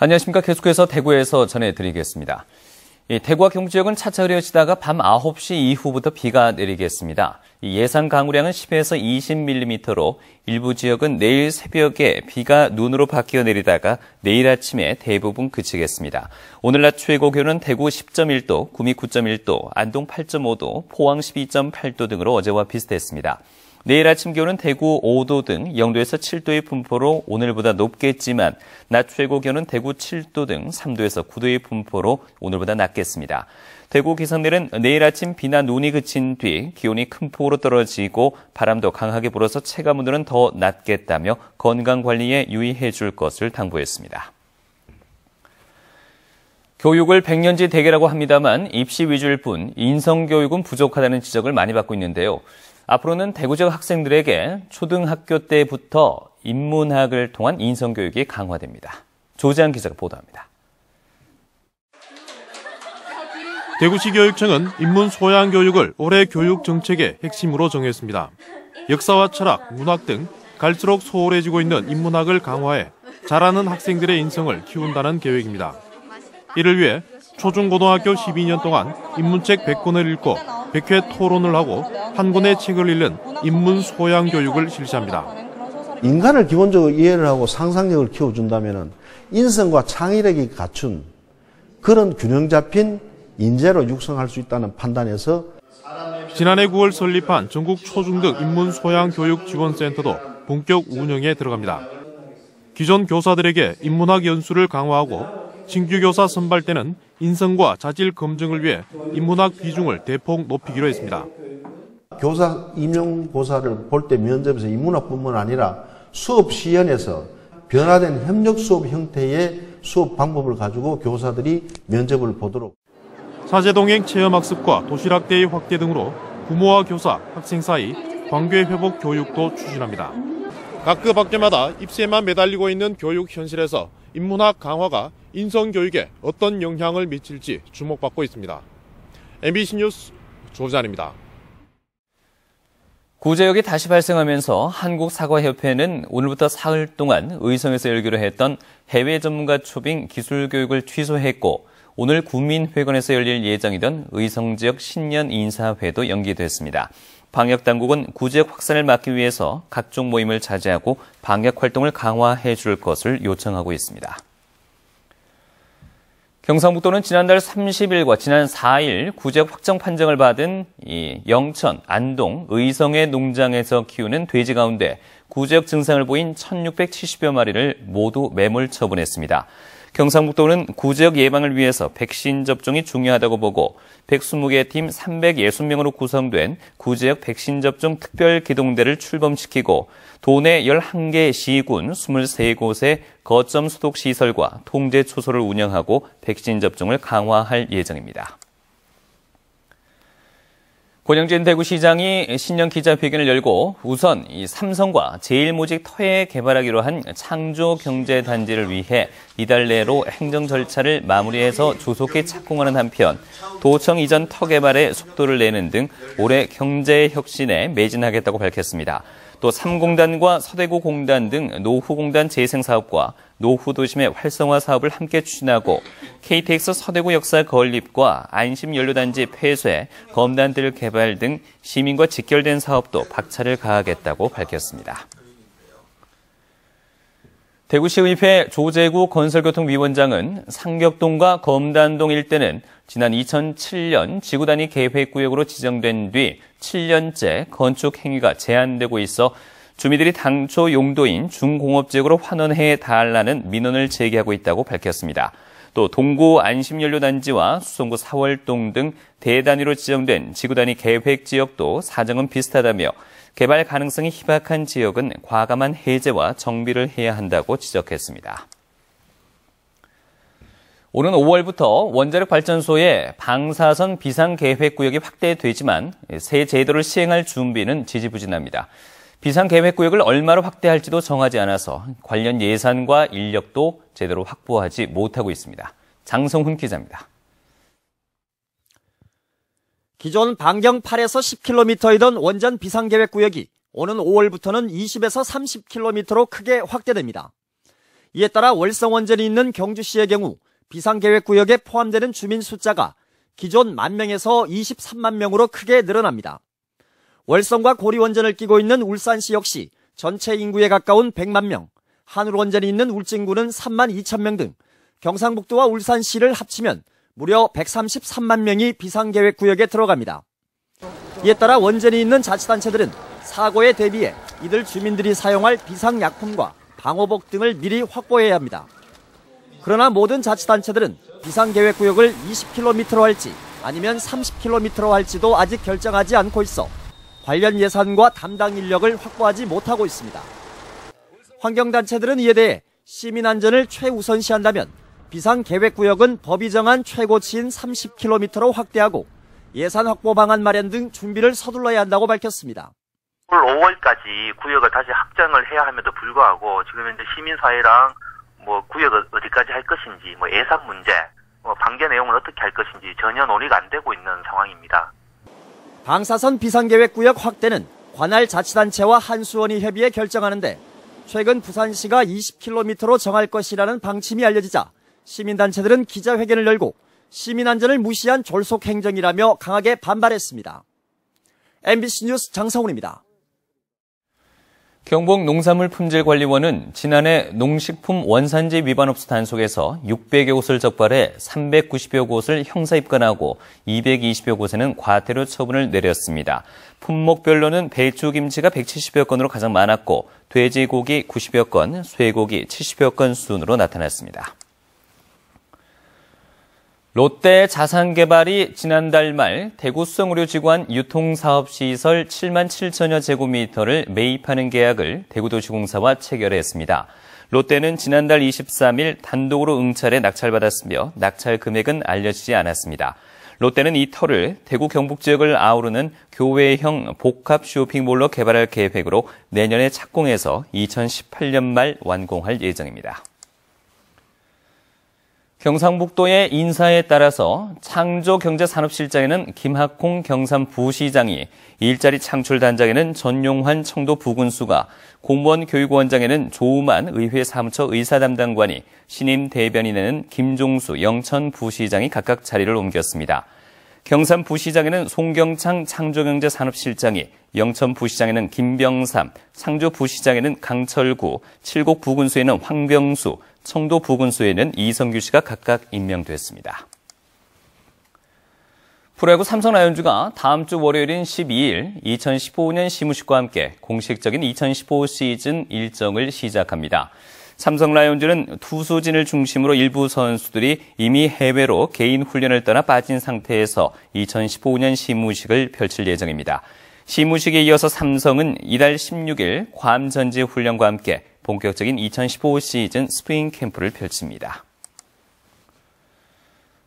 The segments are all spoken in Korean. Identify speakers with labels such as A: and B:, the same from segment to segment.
A: 안녕하십니까. 계속해서 대구에서 전해드리겠습니다. 대구와 경주 지역은 차차 흐려지다가 밤 9시 이후부터 비가 내리겠습니다. 예상 강우량은 10에서 20mm로 일부 지역은 내일 새벽에 비가 눈으로 바뀌어 내리다가 내일 아침에 대부분 그치겠습니다. 오늘 낮 최고 기온은 대구 10.1도, 구미 9.1도, 안동 8.5도, 포항 12.8도 등으로 어제와 비슷했습니다. 내일 아침 기온은 대구 5도 등 0도에서 7도의 분포로 오늘보다 높겠지만 낮 최고 기온은 대구 7도 등 3도에서 9도의 분포로 오늘보다 낮겠습니다. 대구 기상대는 내일 아침 비나 눈이 그친 뒤 기온이 큰 폭으로 떨어지고 바람도 강하게 불어서 체감 온도는 더 낮겠다며 건강 관리에 유의해 줄 것을 당부했습니다. 교육을 100년지 대계라고 합니다만 입시 위주일 뿐 인성교육은 부족하다는 지적을 많이 받고 있는데요. 앞으로는 대구 지역 학생들에게 초등학교 때부터 인문학을 통한 인성교육이 강화됩니다. 조재한 기자가 보도합니다.
B: 대구시 교육청은 인문 소양 교육을 올해 교육 정책의 핵심으로 정했습니다. 역사와 철학, 문학 등 갈수록 소홀해지고 있는 인문학을 강화해 잘하는 학생들의 인성을 키운다는 계획입니다. 이를 위해 초중고등학교 12년 동안 인문책 100권을 읽고 100회 토론을 하고 한 권의 책을 읽는 인문 소양 교육을 실시합니다.
C: 인간을 기본적으로 이해를 하고 상상력을 키워준다면 인성과 창의력이 갖춘 그런 균형 잡힌 인재로 육성할 수 있다는 판단에서
B: 지난해 9월 설립한 전국 초중등 인문 소양 교육 지원센터도 본격 운영에 들어갑니다. 기존 교사들에게 인문학 연수를 강화하고 신규 교사 선발 때는 인성과 자질 검증을 위해 인문학 비중을 대폭 높이기로 했습니다.
C: 교사 임용고사를 볼 때 면접에서 인문학뿐만 아니라 수업 시연에서 변화된 협력 수업 형태의 수업 방법을 가지고 교사들이 면접을 보도록
B: 사제동행 체험학습과 도시락대의 확대 등으로 부모와 교사, 학생 사이 관계 회복 교육도 추진합니다. 각급 학교마다 입시에만 매달리고 있는 교육 현실에서 인문학 강화가 인성교육에 어떤 영향을 미칠지 주목받고 있습니다. MBC 뉴스 조재환입니다.
A: 구제역이 다시 발생하면서 한국사과협회는 오늘부터 사흘 동안 의성에서 열기로 했던 해외 전문가 초빙 기술 교육을 취소했고 오늘 국민회관에서 열릴 예정이던 의성 지역 신년 인사회도 연기됐습니다. 방역 당국은 구제역 확산을 막기 위해서 각종 모임을 자제하고 방역 활동을 강화해 줄 것을 요청하고 있습니다. 경상북도는 지난달 30일과 지난 4일 구제역 확정 판정을 받은 이 영천, 안동, 의성의 농장에서 키우는 돼지 가운데 구제역 증상을 보인 1,670여 마리를 모두 매몰 처분했습니다. 경상북도는 구제역 예방을 위해서 백신 접종이 중요하다고 보고 120개 팀 360명으로 구성된 구제역 백신 접종 특별 기동대를 출범시키고 도내 11개 시군 23곳의 거점 소독 시설과 통제 초소를 운영하고 백신 접종을 강화할 예정입니다. 권영진 대구시장이 신년 기자회견을 열고 우선 이 삼성과 제일모직 터에 개발하기로 한 창조경제단지를 위해 이달 내로 행정 절차를 마무리해서 조속히 착공하는 한편 도청 이전 터 개발에 속도를 내는 등 올해 경제 혁신에 매진하겠다고 밝혔습니다. 또 3공단과 서대구 공단 등 노후 공단 재생 사업과 노후 도심의 활성화 사업을 함께 추진하고 KTX 서대구 역사 건립과 안심 연료단지 폐쇄, 검단들 개발 등 시민과 직결된 사업도 박차를 가하겠다고 밝혔습니다. 대구시의회 조재구 건설교통위원장은 상격동과 검단동 일대는 지난 2007년 지구단위 계획구역으로 지정된 뒤 7년째 건축 행위가 제한되고 있어 주민들이 당초 용도인 중공업지역으로 환원해 달라는 민원을 제기하고 있다고 밝혔습니다. 또 동구 안심연료단지와 수성구 사월동 등 대단위로 지정된 지구단위 계획 지역도 사정은 비슷하다며 개발 가능성이 희박한 지역은 과감한 해제와 정비를 해야 한다고 지적했습니다. 오는 5월부터 원자력 발전소의 방사선 비상 계획 구역이 확대되지만 새 제도를 시행할 준비는 지지부진합니다. 비상 계획 구역을 얼마로 확대할지도 정하지 않아서 관련 예산과 인력도 제대로 확보하지 못하고 있습니다. 장성훈 기자입니다.
D: 기존 반경 8에서 10km이던 원전 비상계획구역이 오는 5월부터는 20에서 30km로 크게 확대됩니다. 이에 따라 월성 원전이 있는 경주시의 경우 비상계획구역에 포함되는 주민 숫자가 기존 만 명에서 23만 명으로 크게 늘어납니다. 월성과 고리원전을 끼고 있는 울산시 역시 전체 인구에 가까운 100만 명, 한울원전이 있는 울진구는 3만 2천 명 등 경상북도와 울산시를 합치면 무려 133만 명이 비상계획 구역에 들어갑니다. 이에 따라 원전이 있는 자치단체들은 사고에 대비해 이들 주민들이 사용할 비상약품과 방호복 등을 미리 확보해야 합니다. 그러나 모든 자치단체들은 비상계획 구역을 20km로 할지 아니면 30km로 할지도 아직 결정하지 않고 있어 관련 예산과 담당 인력을 확보하지 못하고 있습니다. 환경단체들은 이에 대해 시민 안전을 최우선시한다면 비상계획구역은 법이 정한 최고치인 30km로 확대하고 예산 확보 방안 마련 등 준비를 서둘러야 한다고 밝혔습니다.
E: 올 5월까지 구역을 다시 확정을 해야 함에도 불구하고 지금 현재 시민사회랑 뭐 구역을 어디까지 할 것인지 뭐 예산 문제, 뭐 방제 내용을 어떻게 할 것인지 전혀 논의가 안 되고 있는 상황입니다.
D: 방사선 비상계획구역 확대는 관할 자치단체와 한수원이 협의해 결정하는데 최근 부산시가 20km로 정할 것이라는 방침이 알려지자 시민단체들은 기자회견을 열고 시민안전을 무시한 졸속 행정이라며 강하게 반발했습니다. MBC 뉴스 장성훈입니다.
A: 경북 농산물 품질관리원은 지난해 농식품 원산지 위반 업소 단속에서 600여 곳을 적발해 390여 곳을 형사 입건하고 220여 곳에는 과태료 처분을 내렸습니다. 품목별로는 배추김치가 170여 건으로 가장 많았고 돼지고기 90여 건, 쇠고기 70여 건 순으로 나타났습니다. 롯데 자산개발이 지난달 말 대구 수성의료지관 유통사업시설 7만 7천여 제곱미터를 매입하는 계약을 대구도시공사와 체결했습니다. 롯데는 지난달 23일 단독으로 응찰에 낙찰받았으며 낙찰 금액은 알려지지 않았습니다. 롯데는 이 터를 대구 경북 지역을 아우르는 교외형 복합 쇼핑몰로 개발할 계획으로 내년에 착공해서 2018년 말 완공할 예정입니다. 경상북도의 인사에 따라서 창조경제산업실장에는 김학콩 경산 부시장이 일자리 창출 단장에는 전용환 청도 부군수가 공무원 교육원장에는 조우만 의회 사무처 의사 담당관이 신임 대변인에는 김종수 영천 부시장이 각각 자리를 옮겼습니다. 경산 부시장에는 송경창 창조경제산업실장이 영천 부시장에는 김병삼, 상주 부시장에는 강철구, 칠곡 부군수에는 황병수, 청도 부근수에는 이성규 씨가 각각 임명됐습니다. 프로야구 삼성 라이온즈가 다음 주 월요일인 12일 2015년 시무식과 함께 공식적인 2015 시즌 일정을 시작합니다. 삼성 라이온즈는 투수진을 중심으로 일부 선수들이 이미 해외로 개인 훈련을 떠나 빠진 상태에서 2015년 시무식을 펼칠 예정입니다. 시무식에 이어서 삼성은 이달 16일 괌 전지 훈련과 함께 본격적인 2015 시즌 스프링 캠프를 펼칩니다.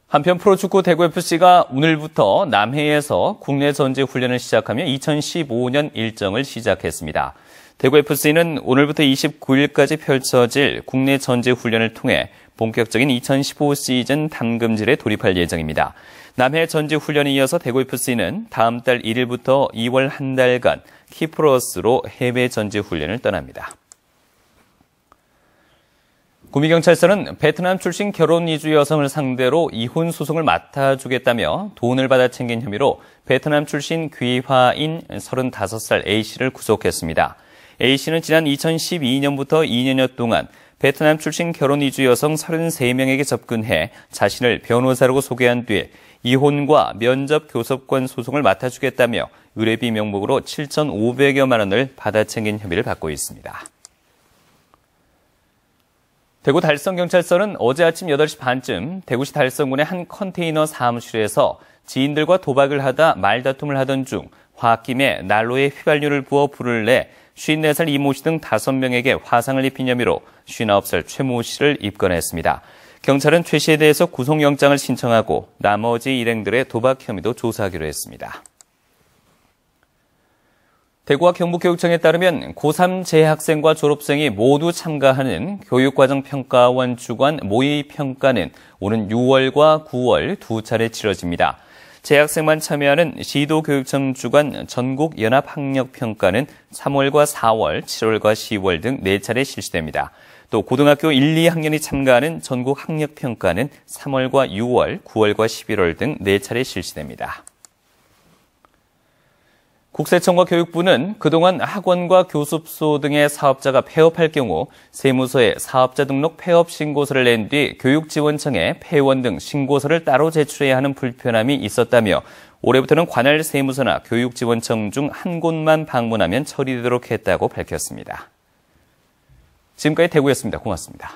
A: 한편 프로축구 대구FC가 오늘부터 남해에서 국내 전지 훈련을 시작하며 2015년 일정을 시작했습니다. 대구FC는 오늘부터 29일까지 펼쳐질 국내 전지 훈련을 통해 본격적인 2015 시즌 담금질에 돌입할 예정입니다. 남해 전지 훈련에 이어서 대구FC는 다음 달 1일부터 2월 한 달간 키프로스로 해외 전지 훈련을 떠납니다. 구미경찰서는 베트남 출신 결혼 이주 여성을 상대로 이혼 소송을 맡아주겠다며 돈을 받아 챙긴 혐의로 베트남 출신 귀화인 35살 A씨를 구속했습니다. A씨는 지난 2012년부터 2년여 동안 베트남 출신 결혼 이주 여성 33명에게 접근해 자신을 변호사라고 소개한 뒤에 이혼과 면접 교섭권 소송을 맡아주겠다며 의뢰비 명목으로 7,500여만 원을 받아 챙긴 혐의를 받고 있습니다. 대구 달성경찰서는 어제 아침 8시 반쯤 대구시 달성군의 한 컨테이너 사무실에서 지인들과 도박을 하다 말다툼을 하던 중 화학김에 난로에 휘발유를 부어 불을 내 54살 이모 씨 등 5명에게 화상을 입힌 혐의로 59살 최모 씨를 입건했습니다. 경찰은 최 씨에 대해서 구속영장을 신청하고 나머지 일행들의 도박 혐의도 조사하기로 했습니다. 대구와 경북교육청에 따르면 고3 재학생과 졸업생이 모두 참가하는 교육과정평가원 주관 모의평가는 오는 6월과 9월 두 차례 치러집니다. 재학생만 참여하는 시도교육청 주관 전국연합학력평가는 3월과 4월, 7월과 10월 등 4차례 실시됩니다. 또 고등학교 1, 2학년이 참가하는 전국 학력평가는 3월과 6월, 9월과 11월 등 4차례 실시됩니다. 국세청과 교육부는 그동안 학원과 교습소 등의 사업자가 폐업할 경우 세무서에 사업자 등록 폐업 신고서를 낸 뒤 교육지원청에 폐원 등 신고서를 따로 제출해야 하는 불편함이 있었다며 올해부터는 관할 세무서나 교육지원청 중 한 곳만 방문하면 처리되도록 했다고 밝혔습니다. 지금까지 대구였습니다. 고맙습니다.